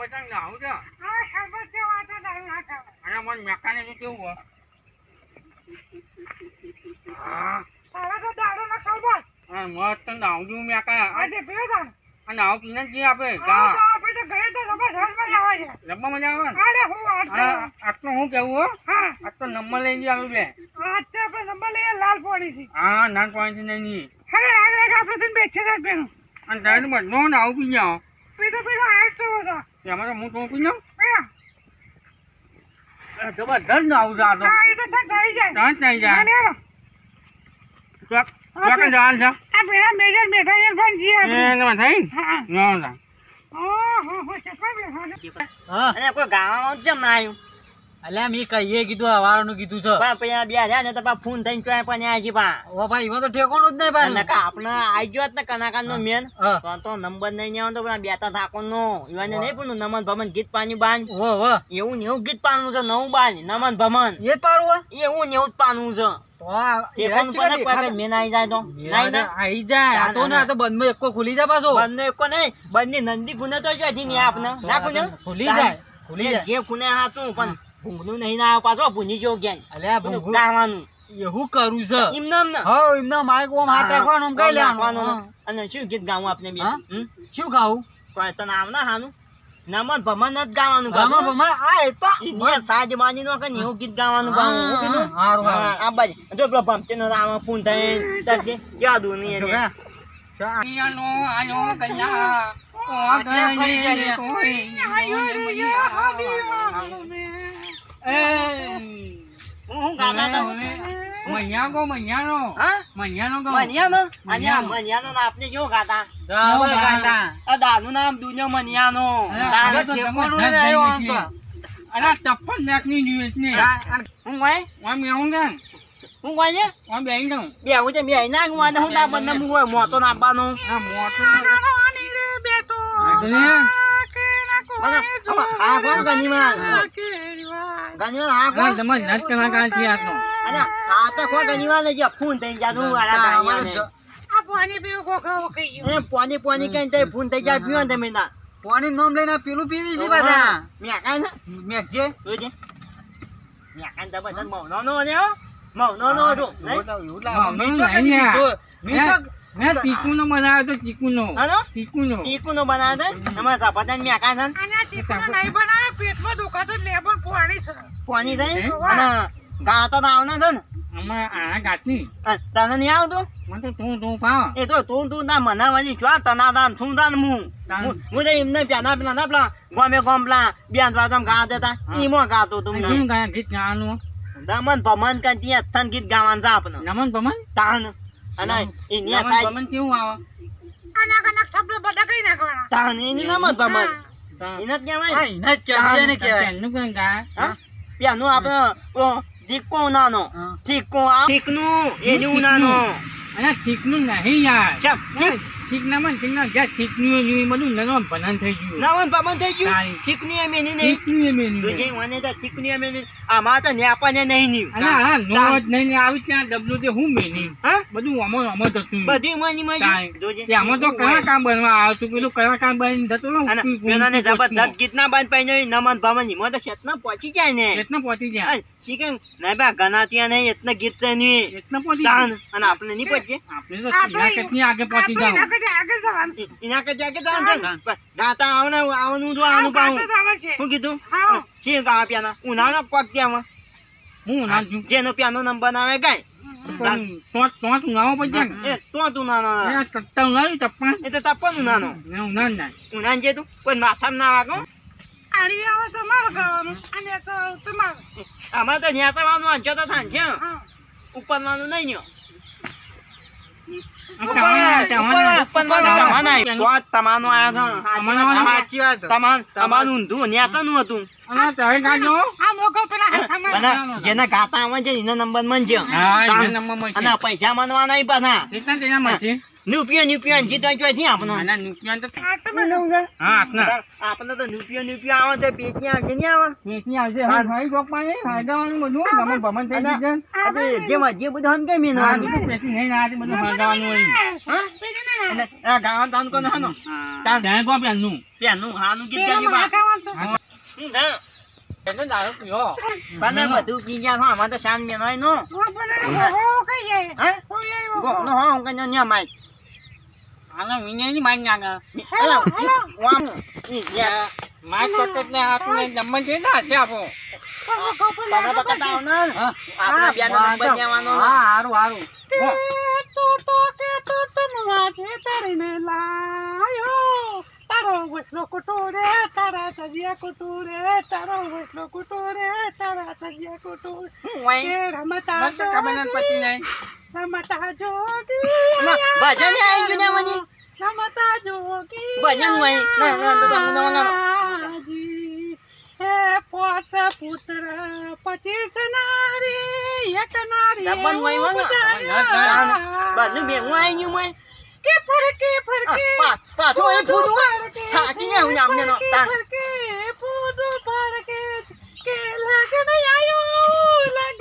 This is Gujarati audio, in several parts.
નાવું છે અને મને મેકાને તો કેવું હોય હા અને મસ્ત નાવું છું મેકા આ નાવું પીને જ આપે જા લબ્બા મજા આવે ને અને આટલું હું કેવું હો આ તો નંબર લઈ આવ્યું બે હા નાન પાણી નહીં નહીં અને તારે બધો નાવું પી જાઓ એમાં તો હું તો પી જાઉં જબરદસ્ત છે આ ત્યાં નહીં જાય. ચોક ચોક જ જવાનું છે? એને માં થઈ? ન જા. હા કોઈ ના અલ્યા મેં કહીએ કીધું હવારનું કીધું છે. પણ પછી બે રહ્યા ને તો પા ફોન થઈને ચોય પણ આ છે પા ઓ ભાઈ એમાં તો ઠેકોનું જ નહીં પા નકા આપણે આઈ ગયો ને કનાકાન નો મેન. તો તો નંબર નહીં આવતો તો પેલા બેતા થાકો નો ઈવાને નહીં પણ નમન ભમન ગીત પાણી બાન. ઓ ઓ એવું ને એવું ગીત પાનું છે નવું બાન નમન ભમન. એ જ પારું હો? એવું ને એવું જ પાનું છે. પણ જ પણ નંદી ગુને તો આપને. ના ગુને ખુલી જાય. જે ગુને હાતું પણ ભૂંગળું નહીં ના આવે પાછો ભૂંજી જો જ્ઞાન અલ્યા ગાવાનું એવું કરું છે એમને નામ હો એમને માઈક ઓમ હાથ રાખવાનો કઈ લેવાનું અને શું ગીત ગાવું આપણે બે શું ગાવું કોઈ તને આવ ના હાનું નમન ભમન જ ગાવાનું ભમન ભમન આ એ તો ઇન્ડિયા સાજ માની નો કે એવું ગીત ગાવાનું હું કીધું હારું, આ બાજુ જો પેલો ભમતે નો આમાં ફોન થાય તરજે ક્યાં જો એને કે, શા- કૈયાનો આયો કૈયા ઓ ગણે કોઈ હું ગાતા હતા મૈયાનો હા મૈયાનો ગો મનિયાનો અને આ મનિયાનો. મનિયાનો ના આપને જો ગાતા જાઓ ગાતા. આ દાનું નામ દુનિયા મનિયાનો અરે, દાનો નહીં આવ્યો થઈ આમ તો. અરે જોઈએ છે ને હું હોય આમ એવું ને હું હોય છે આમ બેહી જાઉં બે છે બે ના હું આને હું ના બંને હું હોય મોતો નાખવાનું હા ગનીમાં હા આ કોણ તમે નટ કલાકાર છે આ તો અને હા તો કોઈ ગનીમાં ને જે ફૂન થઈ જાતું વાળા હા, ગાણીઓને. અમારે જ- એ પોની પોની કઈ તે ફૂન થઈ જાય પીવો તમે ના. પાણી નોમ લઈને પેલું પીવી છે બધા. મેકા ને. મેઘજે જોજે મેકા ને તો બધા મૌનો નો ને હો. મૌનો નો હતો નહીં? એવું લાગે. હા, મેં મને તો કદી નહીં કીધું. મેં તો- મેં ચીકુનો બનાવ્યો તો ચીકુનો હાલો? ચીકુનો તીખું નો બનાવે છે એમાં ઝપાટા ને મેકા છે. ને પોની થઈ અને ગાતા તો આવના છે ને. અમારે આ ગાતી તને નહીં આવતું? મને તો તું તું પાવ એ તો તું તું ના મનાવાની છો તના દાન તું દાન હું હું- હું તો એમને પેલા પેલા ના પેલા ગમે ગમ પેલા બેન વાગમ ગા દેતા ઈમો ગાતો તું અને ગાયા ગીત ગાવાનું દમન ભમન કઈ ત્યાં થન ગીત ગાવાનું જા આપણે નમન પમન તાન અને આ નમન સાઈડ પમન કેવું આવે તાન એની નામ જ ભમન તો એને જ કહેવાય હા, જ કહેવાય, બીજાને કહેવાય. પેનનું કઈ ગાય હા પેલું આપણે ચીકો નાનો. ચીકો આ ચીકનું એનું નાનો અને ચીકનું નહીં યાર ચમ ચીક ચીક ના મન ચીક ના જ્યાં ચીકનું એ જોયું બધું નરમ ભનન થઈ ગયું નાવન ભમન થઈ ગયું? તારી. ચીકની એમ એની નહીં ચીકનું એ મેન્યુ જોજે મને તો ચીકની એમ એની આમાં તો નેપાને નહીં ની. અને હા નોટ નહીં આવી ત્યાં ડબલું તે હું મેની હા? બધું અમો અમો થતું બધી મની મની તારી. જોજે તે આમાં તો કયા કામ બનવા આવતું? પેલું કયા કામ બની થતું ને અને ને જબરદસ્ત. ગીતના બાંધ પાઈને નમન ભમનમાં તો શેતના પહોંચી જાય ને. એટલા પહોંચી જાય. શીખે ના બા ગનાતિયા ત્યાં નહીં એટલા ગીત છે નહીં. એટલા પહોંચી અને આપણે નહીં પહોંચે આપણે તો કેટલી આગળ પહોંચી જાવ એના કરતા આગળ જવાનું? છે ગાતા આવને આવવાનું જો આનું પાવું શું કીધું? શી ગાવા પ્યાના? ઉનાનો કોક ત્યાં હું ના જેનો પ્યાનો નંબર આવે ગાય તો તો. તું તો તું તો તું વાગો આમાં તો ન્યા અંજો તો થાય છે ઉપરવાનું તમારે નહીં. જેને ગાતા આવે છે એનો નંબર મળશે અને પૈસા મનવા નહીં પાછા. નુપિયો નુપિયો અંજી તો ચોથી આપણો આના નુકસાન તો હા આપના આપણે તો નુપિયો નુપિયો આવે છે પેટની આવશે નહીં આવે? પેટની આવશે હવે ભાઈ રોકમાં નહીં ફાયદાવાનું બધું ગમન ભમન થઈ આ તો જે જે બધું હમ એનું હા આનું? બધું પેટી નહીં ના બધું ફાયદાવાનું હોય. હા? અને આ ગાવાનું તાન કોને હાનો? તાન ત્યાં કોણ પેનનું પેનું હાનું ગીત ગાજે બા. હું. થા? એટલે દારૂ પીવો બને બધું પી ગયા હા અમારે તો શાન મેન હોય નો. હે ગોનો હો હું કને ન્યા માઈ આનો વિનયની મારી નાખે. માર કોટક ને હાથને નંબર છે ને હાથે આપો તમે પકડતા આવ ને? આપણે બ્યાનો નંબર દેવાનો હા હારું હારું. તારો વસલો કુટુરે તારા સજિયા કુટુરે તારો વસલો કુટુરે તારા સજિયા કુટુરે કે રમતા મને તો ખબર નથી પડતી નહીં. રમતા જોગી ભજન એ આવી ગયું ને મને. રમતા જોગી ભજન હોય. ના, ના, તો તમને. આજી, હે પોચ પુત્ર પચીસ નારી એક નારી ડબ્બાનું હોય વગાડો. ઉજાડ્યા. બધું ભેગું આવી ગયું મને. કે ફરકે ફરકે પાછું ફૂટું હોય. થાકી ગયા હું આમને નો. ફરકે ફૂટું ફરકે કે લગન આયો લગન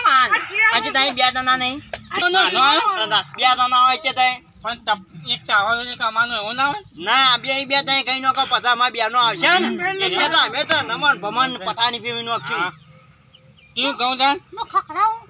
ને. બે દાના નહીં દાદા, બે દાના હોય તે તાઈ કઈ નો પછી અમાર બે નો આવશે ને એટલે તો અમે તો નમન ભમન પઠાની પીવી નો. કેવું કહું તાન ખખડાવું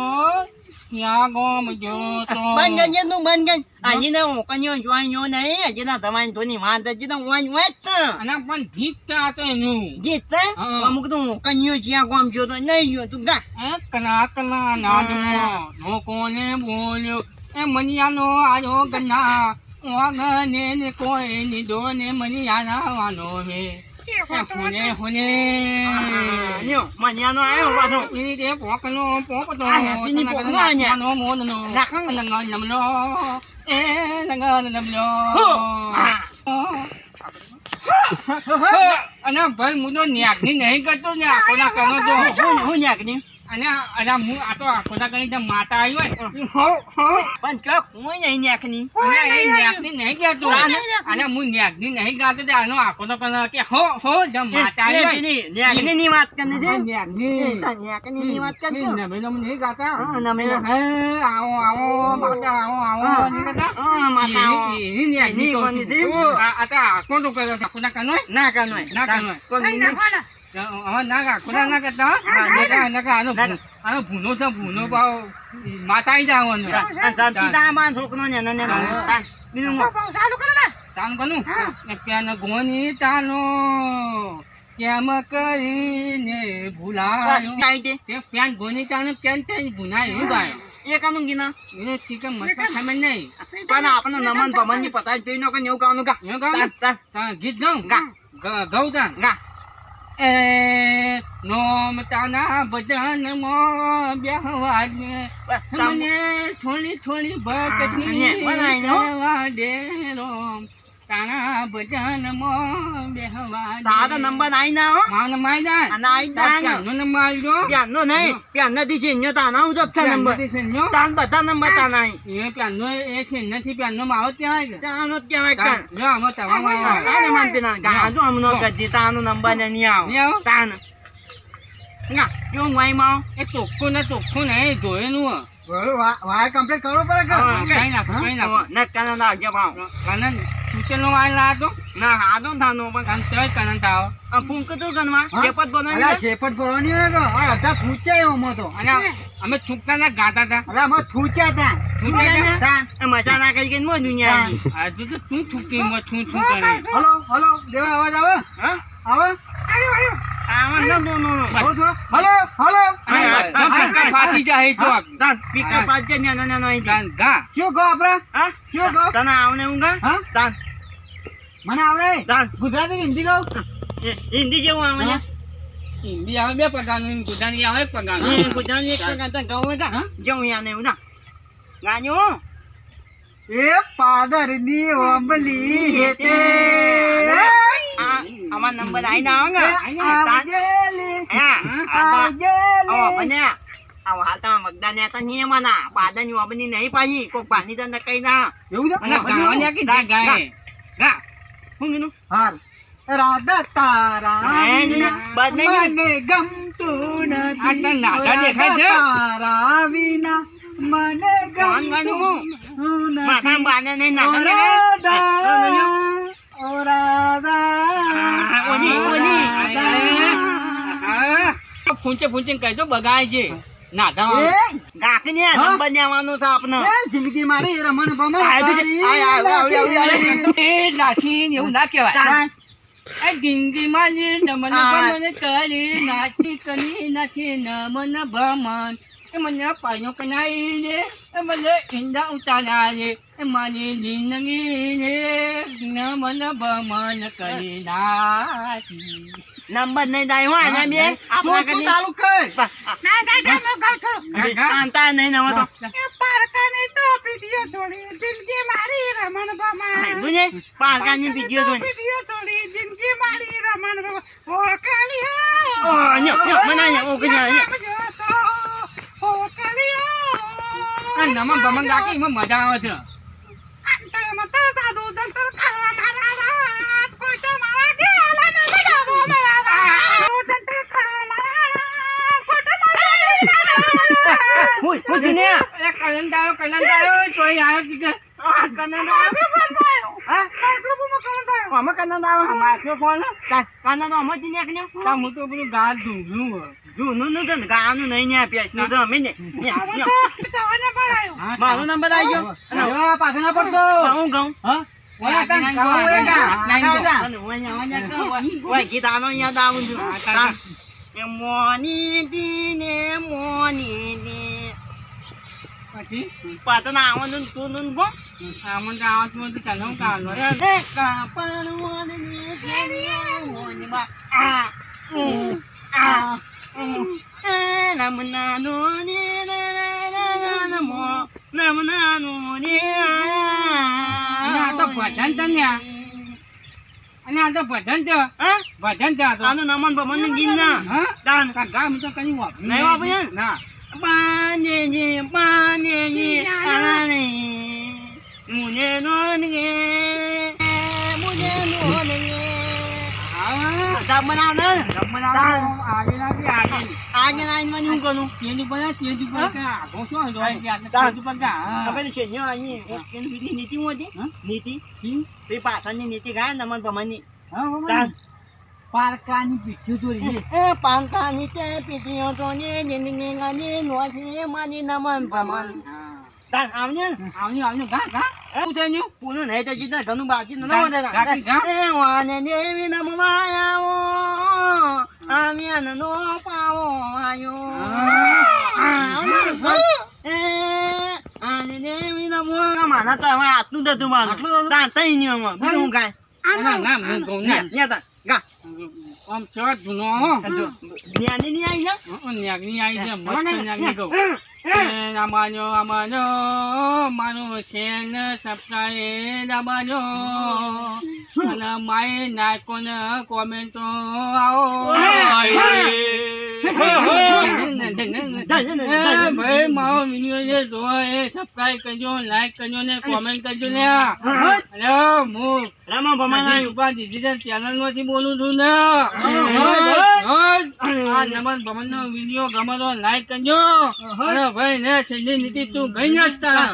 મનિયાનો કોઈ નિધો ને મનિયાના વાનો હે એ હુને હુને. મન્યાનો પાછો. ઈ પોકનો પોકતો આ હેપીની પોકનો અહીંયા. નો મોનનો નાખો. લંગા લમલો એ લંગા લમલો અને ભાઈ હું તો ન્યાકની નહીં કરતો ને આખોના કરનો તો હું ન્યાકની અને અને હું આ તો આખોના કરી જે માતા આવી હોય? પણ ચોક હું નહીં ન્યાકની. અને એ ન્યાકની નહીં કહેતો? અને હું ન્યાકની નહીં ગાતો તે આનો આખોનો કરનો કે હો હો જમ માતા આવી હોય. ન્યાકની ની વાત કરની છે? ન્યાકની. ન્યાકની ની વાત નહીં ગાતા. હે આવો આવો માતા આવો આવો નહીં ગાતા. માતા આવો. એની ન્યાકની કોની છે? આ આ તો આખો તો કર્યો આખો ના હોય. ના કનો ના કનો કોણ ખાઈ માતા છોકરો ને પેન ગોની તાનો કેમ કરીને ભૂલાયું? કાઈ તે તે પેન ગોની તાનો કેમ તે એવું ગાયો એ કાનું ગીના? એને ઠીક મને તો નહીં. પણ આપણે નમન પમનની પતાજ પીવી નો કે એવું ગીત ગાઉં? ગા. ગ- ગા. એ નોમ તાના ભજન દે મને થોડી થોડી ભક્તિ બનાય દે રોમ. તારા ભજન મો બેહવા તારા નંબર આઈ ના હો દા અને આઈ ના ના નંબર નો નહીં તાના હું જ નંબર નંબર તાન બધા નંબર તાના આઈ એ પ્યાનો એ છે નથી પ્યાનો માવો ત્યાં આવી તાનો જ કહેવાય કાન જો આમાં તમામ આવે તાને મન પીના ગા જો ગદ્દી તાનો નંબર ને ની આવ તાન ના યો વાઈ માં એ ચોખ્ખું ને ચોખ્ખું નહીં ધોયેલું વાય કમ્પ્લીટ કરવો પડે કઈ નાખો કઈ નાખો ન કાના ના જે વાળ લાતો ના હાદો થાનો પણ કાન તોય કાનન તાવ આ ફૂંક તો ગનમાં ચેપત બનાવી અલા દે. ભરવાની હોય કે? આ અડધા થૂચ્યા એમાં તો. અને અમે થૂકતા ના ગાતા હતા. અલા અમે થૂચ્યા તા હતા? મજા ના કરી કે મો દુનિયા આવી. તો તું છૂટી માં કરે? હલો હલો દેવા અવાજ આવે? હા? આવે? તાન તને આવને હું? ગા તાન મને આવડે? ગુજરાતી હિન્દી કહું? હિન્દી જેવું આવે ને? હિન્દી આવે બે પ્રકારનું ગુજરાતી આવે એક પ્રકારનું. ગુજરાતી એક પ્રકાર તને કહું કા જવું યાને એવું ના. ગાયું એ પાદરની ઓમલી હેતે આમાં નંબર આઈ ના આવે ને? હા આવો હાલ તમે મગદા ને હતા નહીં એમાં ના પાદા ની ઓબની નહીં પાછી કોક પાની તને કઈ ના. એવું છે? ગાય. હું કીધું હાલ. રાધા તારા મને ગમતું નથી. તારા વિના મને ગમતું માથા બાને નહીં રાધા ઓ રાધા ઓની, ઓની. ફૂંચે ફૂંચે કહેજો બગાય છે ના છે આપને. જિંદગી મારી રમણ. એ એવું કહેવાય. જિંદગીમાં નમન ભમન કરી નાચી કરી નાચી નમન ભમન એ મને પાયો કનાઈને એ મને ઈંડા ઉતારાને એ મારી જિંદગીને નમન ભમન કરી નાચી નંબર નહીં દાય હોય ને બે. આપણા તું તું કદી ચાલુ કર ના ના ના કાંતા નહીં નવો તો. છોડી જિંદગી મારી રમણ બુજે પારકાની વિડિયો જોઈને પીટીઓ છોડી જિંદગી મારી રમણ ભમણ. ઓ ઓ ન્યો ન્યો મનાય ઓ કન્યા ન્યો. ઓ કાલિયા આ નમન ભમન ગાકી મજા આવે છે અંતર મંતર સાધુ દંતર ખાવા મારા રાત કોઈ તો મારા ગેલા ને બડાવો મારા રાત દંતર ખાવા મારા રાત કોઈ તો મારા હું હું જુને એ કલંદાયો કલંદાયો તોય આવ્યો કે આ આવે હા? આમાં કનંદ આવે માથો ફોન. તા કનંદ આમાં જ નીકળ્યો તા હું તો બધું ગાલ ધૂંધલું જૂનું નું તો ગાનું નહીં ને આપ્યા. નું તો અમે ને? મારો નંબર આવી ગયો અને પાછળ ના પડતો. હું કહું હા? ઓલા કાન ગાવું એ ગા આગા જા અને હું. અહીંયા દાવું કહું, ઓય, ઓય, ગીત આનો યાદ આવું છું. મોની દી ને મોની દી પછી પાતના આવવાનું તું નું આમન તો આવતું હતું ચાલો હું કાઢલો એ કાપણ મોની ફેરિયા મોની બા. આ આ. એ નમના નો ને ના ના ના ના નમો નમના નો ને આ તો ભજન છે અને આ તો ભજન છે. હા? ભજન છે આનું નમન ભમન ગીન ના. હા? દાન. કા ગામ તો કઈ વાપ નહીં વાપ ના. પાનેજી પાનેજી આને મુને નોનગે મુને નોનગે હા ધામ બનાવ ને ગમન આવો, આગે ના બી આગે આગે નાઈનમાં હું કરું તેજ ઉપર ના, તેજ ઉપર કે આગો શું હતો? આ કે તાર. તેજ ઉપર કે હા. ખબર છે ન્યો અહીં એની બીજી નીતિ હું નીતિ? તે પાછળની નીતિ ગાય નમન ભમનની હા. પારકાની પીઠ્યું ચોરી એ પાંકાની તે તો ને જિંદગી ગાની નોછી માની નમન ભમન. તાર આવને આવને આવને ગા, ગા. શું થઈ ગયું પૂરું નહીં તો જીતા ઘણું બાકી ન ગાતી, એ વાને દેવી નમવાયાઓ આમ્યાન નો પાવો આયો. આને દેવી નમો માના તો હવે આટલું દતું હતું આટલું દતું હતું? તાન તઈ ની આમાં. બીજું કાંઈ? ના ના, ના, ના. ગા. આમ ચડ જૂનો, ન્યાની ની આઈ જા ન્યાગની આવી જા મસ્ત ન્યાગની કહું. રામાનો, રામાનો, માનો શેન સપનાએ રામાનો. અને માએ નાયકોને કોમેન્ટો આવો. એ ભાઈ મારો વીડિયો જે જોવો એ સબસ્ક્રાઇબ કરજો લાઈક કરજો ને કોમેન્ટ કરજો ને હું રામા ઉપર channel માંથી બોલું છું ને આ નમન ભમન નો વીડિયો ગમે તો લાઈક કરજો ભાઈ ને છેલ્લી નીતિ તું ગઈ જ તા.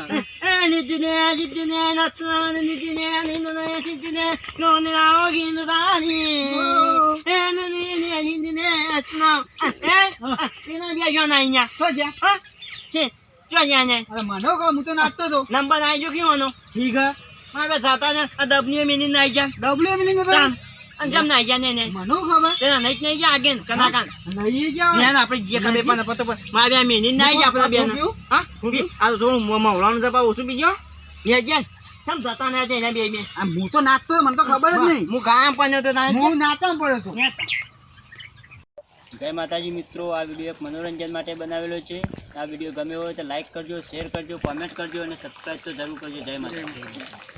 એ નીતિને જીતીને નચન નીતિને નીંદને સીતીને લોને આવો ગીંદાની એ નીને જીતીને અચના એ એના બે જો ના અહીંયા તો જ્યાં હા? છે જો અહીંયા ને અરે મને કહો હું તો નાચતો હતો. નંબર આવી ગયો કેવાનો? ઠીક હા. મારે જાતા ને આ દબની મિની નાઈ જા ડબલ્યુ મિનિંગ હતો અંજમ નાઈ જા ને ને. મને ખબર? પેલા નહીં નહીં જા આગેન કના કાન નહીં ગયા? બેન આપણે જે ખબર પણ પતો મારે આ મિની નાઈ જા આપણા બેન. હા? આ તો થોડું મવડાનું જપા ઓછું બીજો બે ગયા કેમ જતા ને એના બે બે? આ હું તો નાચતો મને તો ખબર જ નહીં હું ગામ પણ નતો ના હું નાચવા પડ્યો હતો. જય માતાજી મિત્રો આ વીડિયો એક મનોરંજન માટે બનાવેલો છે. આ વીડિયો ગમ્યો હોય તો લાઈક કરજો શેર કરજો કોમેન્ટ કરજો અને સબસ્ક્રાઈબ તો જરૂર કરજો. જય માતાજી.